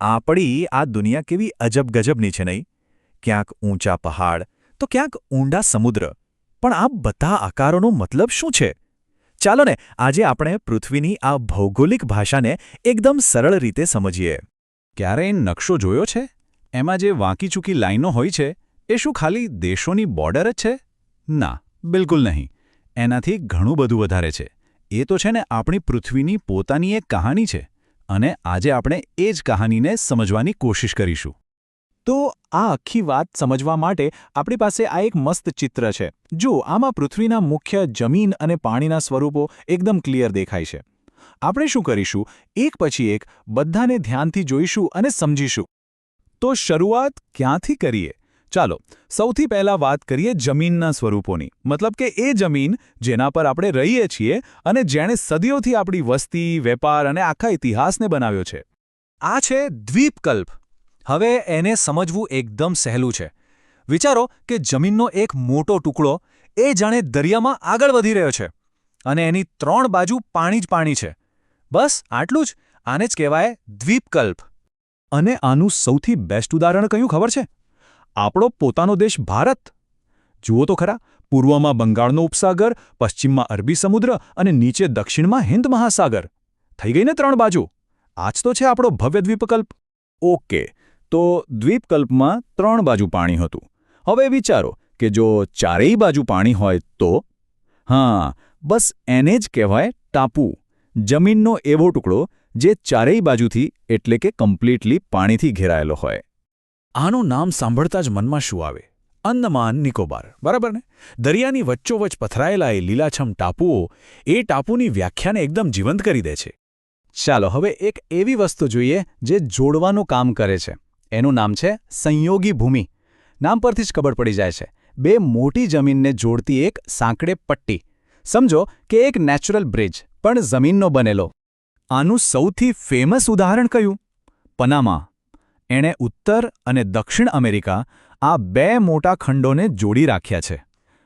આપણી આ દુનિયા કેવી અજબ ગજબની છે નહીં? ક્યાંક ઊંચા પહાડ, તો ક્યાંક ઊંડા સમુદ્ર. પણ આ બધા આકારોનો મતલબ શું છે? ચાલો ને આજે આપણે પૃથ્વીની આ ભૌગોલિક ભાષાને એકદમ સરળ રીતે સમજીએ. ક્યારેય નકશો જોયો છે? એમાં જે વાંકીચૂકી લાઈનો હોય છે, એ શું ખાલી દેશોની બોર્ડર જ છે? ના, બિલકુલ નહીં. એનાથી ઘણું બધું વધારે છે. એ તો છે ને આપણી પૃથ્વીની પોતાની એક કહાની છે. અને આજે આપણે એ જ કહાનીને સમજવાની કોશિશ કરીશું. તો આ આખી વાત સમજવા માટે આપણી પાસે આ એક મસ્ત ચિત્ર છે. જો આમાં પૃથ્વીના મુખ્ય જમીન અને પાણીના સ્વરૂપો એકદમ ક્લિયર દેખાય છે. આપણે શું કરીશું? એક પછી એક બધાને ધ્યાનથી જોઈશું અને સમજીશું. તો શરૂઆત ક્યાંથી કરીએ? ચાલો, સૌથી પહેલા વાત કરીએ જમીનના સ્વરૂપોની. મતલબ કે એ જમીન જેના પર આપણે રહીએ છીએ અને જેણે સદીઓથી આપણી વસ્તી, વેપાર અને આખા ઇતિહાસને બનાવ્યો છે. આ છે દ્વીપકલ્પ. હવે એને સમજવું એકદમ સહેલું છે. વિચારો કે જમીનનો એક મોટો ટુકડો એ જાણે દરિયામાં આગળ વધી રહ્યો છે અને એની ત્રણ બાજુ પાણી જ પાણી છે. બસ, આટલું જ. આને જ કહેવાય દ્વીપકલ્પ. અને આનું સૌથી બેસ્ટ ઉદાહરણ કયું ખબર છે? આપણો પોતાનો દેશ ભારત? જુઓ તો ખરા, પૂર્વમાં બંગાળનો ઉપસાગર, પશ્ચિમમાં અરબી સમુદ્ર અને નીચે દક્ષિણમાં હિન્દ મહાસાગર. થઈ ગઈ ને ત્રણ બાજુ? આજ તો છે આપણો ભવ્ય દ્વીપકલ્પ. ઓકે, તો દ્વીપકલ્પમાં ત્રણ બાજુ પાણી હતું. હવે વિચારો કે જો ચારેય બાજુ પાણી હોય તો? હા, બસ એને જ કહેવાય ટાપુ. જમીનનો એવો ટુકડો જે ચારેય બાજુથી એટલે કે કમ્પ્લીટલી પાણીથી ઘેરાયેલો હોય. આનું નામ સાંભળતા જ મનમાં શું આવે? અંદમાન નિકોબાર, બરાબર ને? દરિયાની વચ્ચોવચ્ચ પથરાયેલા એ લીલાછમ ટાપુઓ એ ટાપુની વ્યાખ્યાને એકદમ જીવંત કરી દે છે. ચાલો હવે એક એવી વસ્તુ જોઈએ જે જોડવાનું કામ કરે છે. એનું નામ છે સંયોગી ભૂમિ. નામ પરથી જ ખબર પડી જાય છે. બે મોટી જમીનને જોડતી એક સાંકડે પટ્ટી. સમજો કે એક નેચરલ બ્રિજ, પણ જમીનનો બનેલો. આનું સૌથી ફેમસ ઉદાહરણ કયું? પનામા. એણે ઉત્તર અને દક્ષિણ અમેરિકા આ બે મોટા ખંડોને જોડી રાખ્યા છે.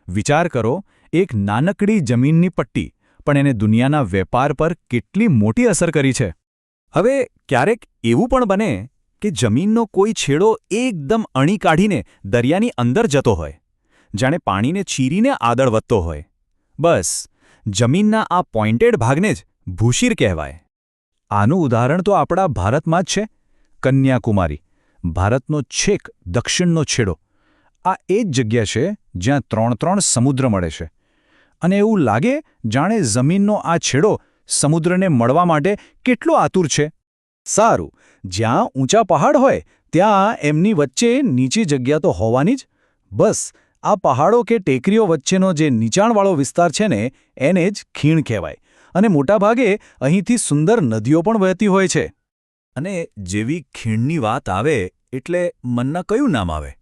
વિચાર કરો, એક નાનકડી જમીનની પટ્ટી, પણ એને દુનિયાના વેપાર પર કેટલી મોટી અસર કરી છે. હવે ક્યારેક એવું પણ બને કે જમીનનો કોઈ છેડો એકદમ અણી કાઢીને દરિયાની અંદર જતો હોય, જાણે પાણીને ચીરીને આગળ વધતો હોય. બસ, જમીનના આ પોઇન્ટેડ ભાગને જ ભૂશીર કહેવાય. આનું ઉદાહરણ તો આપણા ભારતમાં જ છે. કન્યાકુમારી, ભારતનો છેક દક્ષિણનો છેડો. આ એ જ જગ્યા છે જ્યાં ત્રણ ત્રણ સમુદ્ર મળે છે. અને એવું લાગે જાણે જમીનનો આ છેડો સમુદ્રને મળવા માટે કેટલો આતુર છે. સારું, જ્યાં ઊંચા પહાડ હોય, ત્યાં એમની વચ્ચે નીચી જગ્યા તો હોવાની જ. બસ, આ પહાડો કે ટેકરીઓ વચ્ચેનો જે નીચાણવાળો વિસ્તાર છે ને, એને જ ખીણ કહેવાય. અને મોટાભાગે અહીંથી સુંદર નદીઓ પણ વહેતી હોય છે. અને જેવી ખીણની વાત આવે એટલે મનના કયું નામ આવે?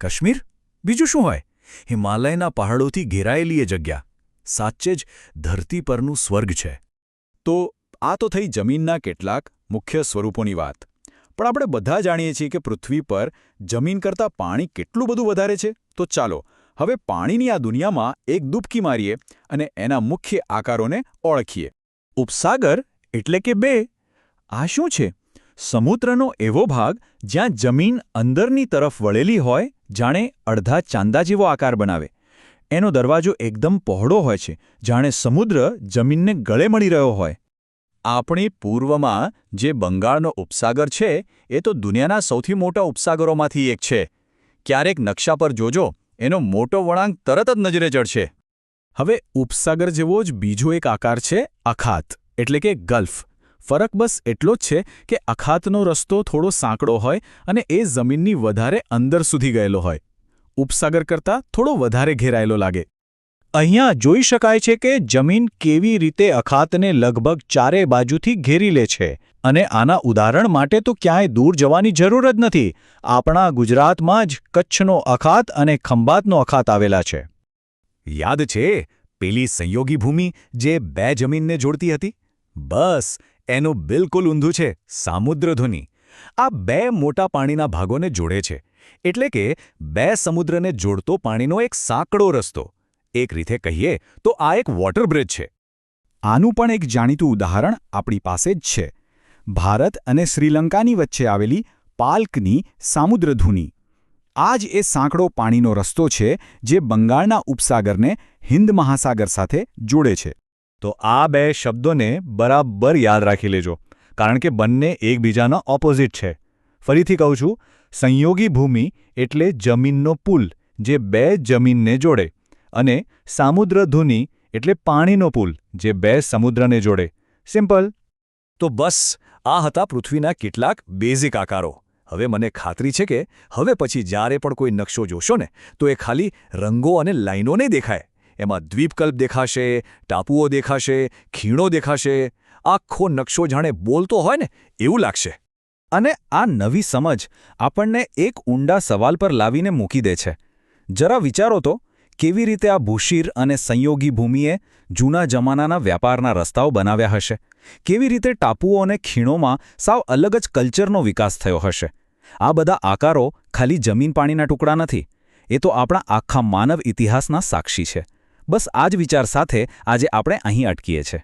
કાશ્મીર? બીજું શું હોય? હિમાલયના પહાડોથી ઘેરાયેલી એ જગ્યા. સાચે જ ધરતી પરનું સ્વર્ગ છે. તો આ તો થઈ જમીનના કેટલાક મુખ્ય સ્વરૂપોની વાત. પણ આપણે બધા જાણીએ છીએ કે પૃથ્વી પર જમીન કરતાં પાણી કેટલું બધું વધારે છે? તો ચાલો, હવે પાણીની આ દુનિયામાં એક ડૂબકી મારીએ અને એના મુખ્ય આકારોને ઓળખીએ. ઉપસાગર એટલે કે બે? આ શું છે? સમુદ્રનો એવો ભાગ જ્યાં જમીન અંદરની તરફ વળેલી હોય, જાણે અડધા ચાંદા જેવો આકાર બનાવે. એનો દરવાજો એકદમ પહોળો હોય છે, જાણે સમુદ્ર જમીનને ગળે મળી રહ્યો હોય. આપણી પૂર્વમાં જે બંગાળનો ઉપસાગર છે, એ તો દુનિયાના સૌથી મોટા ઉપસાગરોમાંથી એક છે. ક્યારેક નકશા પર જોજો, એનો મોટો વળાંક તરત જ નજરે ચડશે. હવે ઉપસાગર જેવો જ બીજો એક આકાર છે, અખાત, એટલે કે ગલ્ફ. ફરક બસ એટલો જ છે કે અખાતનો રસ્તો થોડો સાંકડો હોય અને એ જમીનની વધારે અંદર સુધી ગયેલો હોય. ઉપસાગર કરતાં થોડો વધારે ઘેરાયેલો લાગે. અહીંયા જોઈ શકાય છે કે જમીન કેવી રીતે અખાતને લગભગ ચારે બાજુથી ઘેરી લે છે અને આના ઉદાહરણ માટે તો ક્યાંય દૂર જવાની જરૂર જ નથી. આપણા ગુજરાતમાં જ કચ્છનો અખાત અને ખંભાતનો અખાત આવેલા છે. યાદ છે પેલી સંયોગી ભૂમિ જે બે જમીનને જોડતી હતી? બસ, એનું બિલકુલ ઊંધું છે સામુદ્રધુની આ બે મોટા પાણીના ભાગોને જોડે છે. એટલે કે, બે સમુદ્રને જોડતો પાણીનો એક સાંકડો રસ્તો. એક રીતે કહીએ, તો આ એક વોટર બ્રિજ છે. આનું પણ એક જાણીતું ઉદાહરણ આપણી પાસે જ છે. ભારત અને શ્રીલંકાની વચ્ચે આવેલી પાલ્કની સામુદ્રધુની આ જ એ સાંકડો પાણીનો રસ્તો છે, જે બંગાળના ઉપસાગરને હિન્દ મહાસાગર સાથે જોડે છે. તો આ બે શબ્દોને બરાબર યાદ રાખી લેજો, કારણ કે બંને એકબીજાના ઓપોઝિટ છે. ફરીથી કહું છું, સંયોગી ભૂમિ એટલે જમીનનો પુલ, જે બે જમીનને જોડે, અને સામુદ્રધુની એટલે પાણીનો પુલ, જે બે સમુદ્રને જોડે. સિમ્પલ. તો બસ, આ હતા પૃથ્વીના કેટલાક બેઝિક આકારો. હવે મને ખાતરી છે કે, હવે પછી જ્યારે પણ કોઈ નકશો જોશો ને, તો એ ખાલી રંગો અને લાઇનોને દેખાય. એમાં દ્વીપકલ્પ દેખાશે, ટાપુઓ દેખાશે, ખીણો દેખાશે, આખો નકશો જાણે બોલતો હોય ને એવું લાગશે. અને આ નવી સમજ આપણને એક ઊંડા સવાલ પર લાવીને મૂકી દે છે. જરા વિચારો તો, કેવી રીતે આ ભૂશીર અને સંયોગી ભૂમિએ જૂના જમાનાના વ્યાપારના રસ્તાઓ બનાવ્યા હશે? કેવી રીતે ટાપુઓ અને ખીણોમાં સાવ અલગ જ કલ્ચરનો વિકાસ થયો હશે? આ બધા આકારો ખાલી જમીન પાણીના ટુકડા નથી. એ તો આપણા આખા માનવ ઇતિહાસના સાક્ષી છે. બસ આ જ વિચાર સાથે આજે આપણે અહીં અટકીએ છીએ.